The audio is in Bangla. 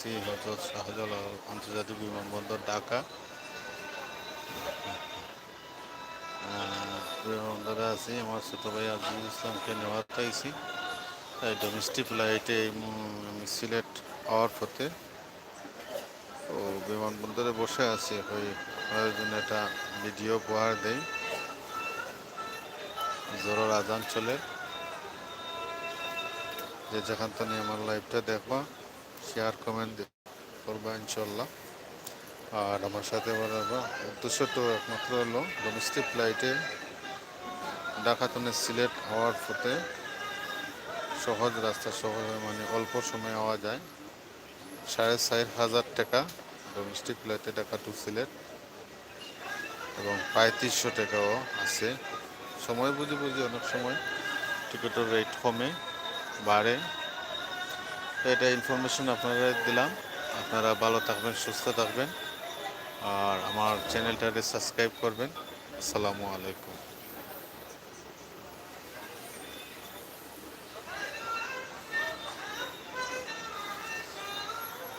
হজরত শাহজালাল আন্তর্জাতিক বিমানবন্দর ঢাকা। বিমানবন্দরে আছি, আমার ছোট ভাই আজিজুল ইসলামকে নেওয়ার চাইছি। তাই ডোমেস্টিক ফ্লাইটে আমি সিলেট হওয়ার পথে ও বিমানবন্দরে বসে আছি। ওই জন্য একটা ভিডিও উপহার দেই। জোরের আজান চলে। যে যেখান থেকে আমার লাইভটা দেখবা। শেয়ার কমেন্ট করবা ইনশাল্লাহ আর আমার সাথে উদ্দেশ্য তো একমাত্র হলো ডোমেস্টিক ফ্লাইটে ডাকাতনে সিলেট হওয়ার পথে সহজ রাস্তা সহজ মানে অল্প সময় হওয়া যায়। সাড়ে চার হাজার টাকা ডোমেস্টিক ফ্লাইটে টাকা টু সিলেট এবং পঁয়ত্রিশশো টাকাও আছে। সময় বুঝে বুঝে অনেক সময় টিকিটের রেট কমে, বাড়ে। তো এটা ইনফরমেশন আপনারা দিলাম। আপনারা ভালো থাকবেন, সুস্থ থাকবেন। আর আমার চ্যানেলটাকে সাবস্ক্রাইব করবেন। আসসালামু আলাইকুম।